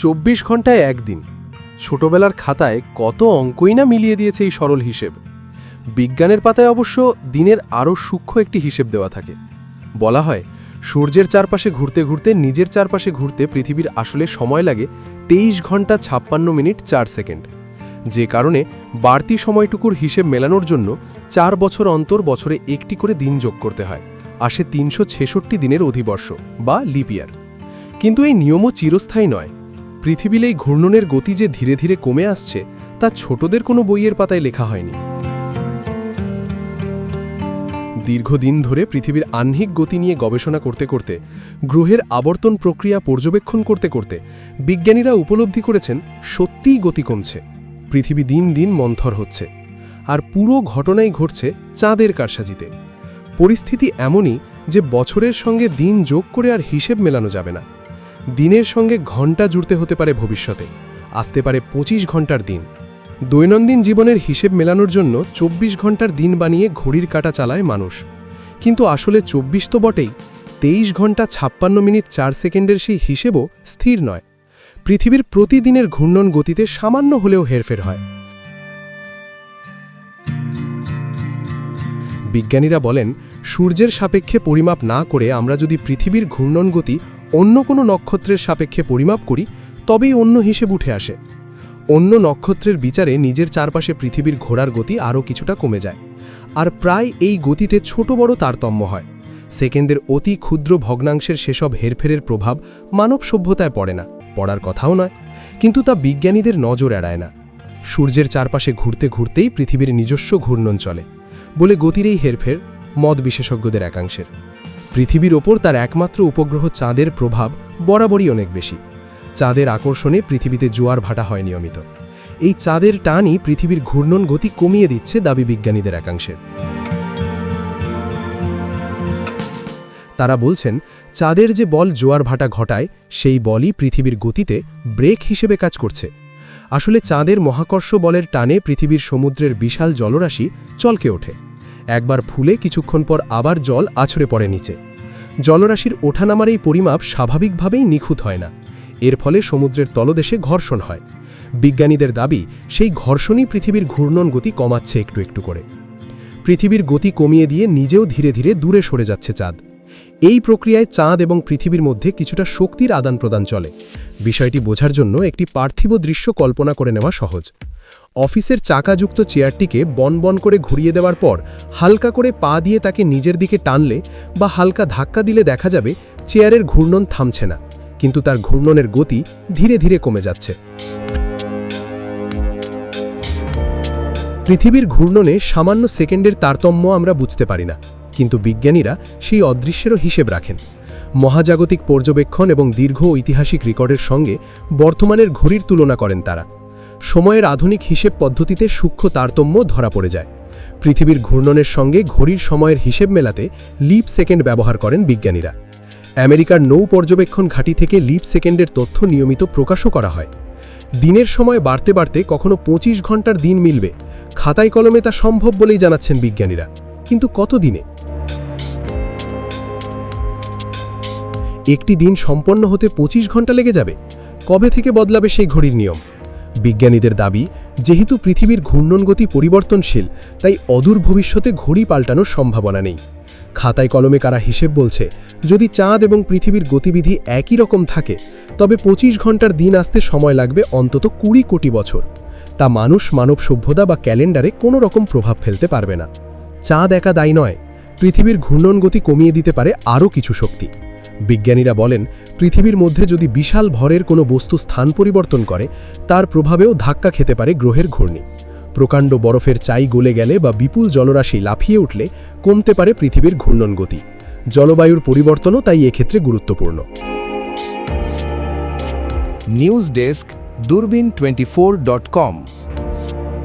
চব্বিশ ঘন্টায় একদিন। ছোটবেলার খাতায় কত অঙ্কই না মিলিয়ে দিয়েছে এই সরল হিসেব। বিজ্ঞানের পাতায় অবশ্য দিনের আরও সূক্ষ্ম একটি হিসেব দেওয়া থাকে। বলা হয়, সূর্যের চারপাশে ঘুরতে ঘুরতে নিজের চারপাশে ঘুরতে পৃথিবীর আসলে সময় লাগে তেইশ ঘণ্টা ছাপ্পান্ন মিনিট চার সেকেন্ড। যে কারণে বাড়তি সময়টুকুর হিসেব মেলানোর জন্য চার বছর অন্তর বছরে একটি করে দিন যোগ করতে হয়। আসে তিনশো ছেষট্টি দিনের অধিবর্ষ বা লিপিয়ার কিন্তু এই নিয়মও চিরস্থায়ী নয়। পৃথিবীর এই ঘূর্ণনের গতি যে ধীরে ধীরে কমে আসছে, তা ছোটদের কোনো বইয়ের পাতায় লেখা হয়নি। দীর্ঘদিন ধরে পৃথিবীর আহ্নিক গতি নিয়ে গবেষণা করতে করতে, গ্রহের আবর্তন প্রক্রিয়া পর্যবেক্ষণ করতে করতে, বিজ্ঞানীরা উপলব্ধি করেছেন, সত্যিই গতি কমছে। পৃথিবী দিন দিন মন্থর হচ্ছে। আর পুরো ঘটনাই ঘটছে চাঁদের কারসাজিতে। পরিস্থিতি এমনই যে বছরের সঙ্গে দিন যোগ করে আর হিসেব মেলানো যাবে না। দিনের সঙ্গে ঘণ্টা জুড়তে হতে পারে ভবিষ্যতে। আসতে পারে ২৫ ঘণ্টার দিন। দৈনন্দিন জীবনের হিসেব মেলানোর জন্য ২৪ ঘণ্টার দিন বানিয়ে ঘড়ির কাটা চালায় মানুষ। কিন্তু আসলে ২৪ তো বটেই। তেইশ ঘণ্টা ছাপ্পান্ন মিনিট চার সেকেন্ডের সেই হিসেবও স্থির নয়। পৃথিবীর প্রতিদিনের ঘূর্ণন গতিতে সামান্য হলেও হেরফের হয়। বিজ্ঞানীরা বলেন, সূর্যের সাপেক্ষে পরিমাপ না করে আমরা যদি পৃথিবীর ঘূর্ণন গতি অন্য কোনো নক্ষত্রের সাপেক্ষে পরিমাপ করি, তবেই অন্য হিসেব উঠে আসে। অন্য নক্ষত্রের বিচারে নিজের চারপাশে পৃথিবীর ঘোরার গতি আরও কিছুটা কমে যায়, আর প্রায় এই গতিতে ছোট বড় তারতম্য হয়। সেকেন্ডের অতি ক্ষুদ্র ভগ্নাংশের সেসব হেরফেরের প্রভাব মানব সভ্যতায় পড়ে না, পড়ার কথাও নয়, কিন্তু তা বিজ্ঞানীদের নজর এড়ায় না। সূর্যের চারপাশে ঘুরতে ঘুরতেই পৃথিবীর নিজস্ব ঘূর্ণন চলে, বলে গতির এই হেরফের মদ বিশেষজ্ঞদের একাংশের। পৃথিবীর ওপর তার একমাত্র উপগ্রহ চাঁদের প্রভাব বরাবরই অনেক বেশি। চাঁদের আকর্ষণে পৃথিবীতে জোয়ার ভাটা হয় নিয়মিত। এই চাঁদের টানই পৃথিবীর ঘূর্ণন গতি কমিয়ে দিচ্ছে দাবি বিজ্ঞানীদের একাংশের। তারা বলছেন, চাঁদের যে বল জোয়ার ভাটা ঘটায়, সেই বলই পৃথিবীর গতিতে ব্রেক হিসেবে কাজ করছে। আসলে চাঁদের মহাকর্ষ বলের টানে পৃথিবীর সমুদ্রের বিশাল জলরাশি চলকে ওঠে। একবার ফুলে কিছুক্ষণ পর আবার জল আছড়ে পড়ে নিচে। জলরাশির ওঠানামার এই পরিমাপ স্বাভাবিকভাবেই নিখুঁত হয় না। এর ফলে সমুদ্রের তলদেশে ঘর্ষণ হয়। বিজ্ঞানীদের দাবি, সেই ঘর্ষণই পৃথিবীর ঘূর্ণন গতি কমাচ্ছে একটু একটু করে। পৃথিবীর গতি কমিয়ে দিয়ে নিজেও ধীরে ধীরে দূরে সরে যাচ্ছে চাঁদ। এই প্রক্রিয়ায় চাঁদ এবং পৃথিবীর মধ্যে কিছুটা শক্তির আদান প্রদান চলে। বিষয়টি বোঝার জন্য একটি পার্থিব দৃশ্য কল্পনা করে নেওয়া সহজ। অফিসের চাকাযুক্ত চেয়ারটিকে বন বন করে ঘুরিয়ে দেওয়ার পর, হালকা করে পা দিয়ে তাকে নিজের দিকে টানলে বা হালকা ধাক্কা দিলে দেখা যাবে চেয়ারের ঘূর্ণন থামছে না, কিন্তু তার ঘূর্ণনের গতি ধীরে ধীরে কমে যাচ্ছে। পৃথিবীর ঘূর্ণনে সামান্য সেকেন্ডের তারতম্য আমরা বুঝতে পারি না। কিন্তু বিজ্ঞানীরা সেই অদৃশ্যেরও হিসেব রাখেন। মহাজাগতিক পর্যবেক্ষণ এবং দীর্ঘ ঐতিহাসিক রেকর্ডের সঙ্গে বর্তমানের ঘড়ির তুলনা করেন তারা। সময়ের আধুনিক হিসেব পদ্ধতিতে সূক্ষ্ম তারতম্য ধরা পড়ে যায়। পৃথিবীর ঘূর্ণনের সঙ্গে ঘড়ির সময়ের হিসেব মেলাতে লিপ সেকেন্ড ব্যবহার করেন বিজ্ঞানীরা। আমেরিকার নৌ পর্যবেক্ষণ ঘাঁটি থেকে লিপ সেকেন্ডের তথ্য নিয়মিত প্রকাশও করা হয়। দিনের সময় বাড়তে বাড়তে কখনো ২৫ ঘণ্টার দিন মিলবে। খাতায় কলমে তা সম্ভব বলেই জানাচ্ছেন বিজ্ঞানীরা। কিন্তু কত দিনে একটি দিন সম্পন্ন হতে ২৫ ঘণ্টা লেগে যাবে। কবে থেকে বদলাবে সেই ঘড়ির নিয়ম? বিজ্ঞানীদের দাবি, যেহেতু পৃথিবীর ঘূর্ণন গতি পরিবর্তনশীল, তাই অদূর ভবিষ্যতে ঘড়ি পাল্টানোর সম্ভাবনা নেই। খাতায় কলমে কারা হিসেব বলছে, যদি চাঁদ এবং পৃথিবীর গতিবিধি একই রকম থাকে, তবে ২৫ ঘণ্টার দিন আসতে সময় লাগবে অন্তত কুড়ি কোটি বছর। তা মানুষ মানব সভ্যতা বা ক্যালেন্ডারে কোনো রকম প্রভাব ফেলতে পারবে না। চাঁদ একা দায়ী নয়, পৃথিবীর ঘূর্ণন গতি কমিয়ে দিতে পারে আরও কিছু শক্তি। বিজ্ঞানীরা বলেন, পৃথিবীর মধ্যে যদি বিশাল ভরের কোনো বস্তু স্থান পরিবর্তন করে, তার প্রভাবেও ধাক্কা খেতে পারে গ্রহের ঘূর্ণি। প্রকাণ্ড বরফের চাই গলে গেলে বা বিপুল জলরাশি লাফিয়ে উঠলে কমতে পারে পৃথিবীর ঘূর্ণন গতি। জলবায়ুর পরিবর্তনও তাই এক্ষেত্রে গুরুত্বপূর্ণ। নিউজ ডেস্ক দূরবীন টোয়েন্টি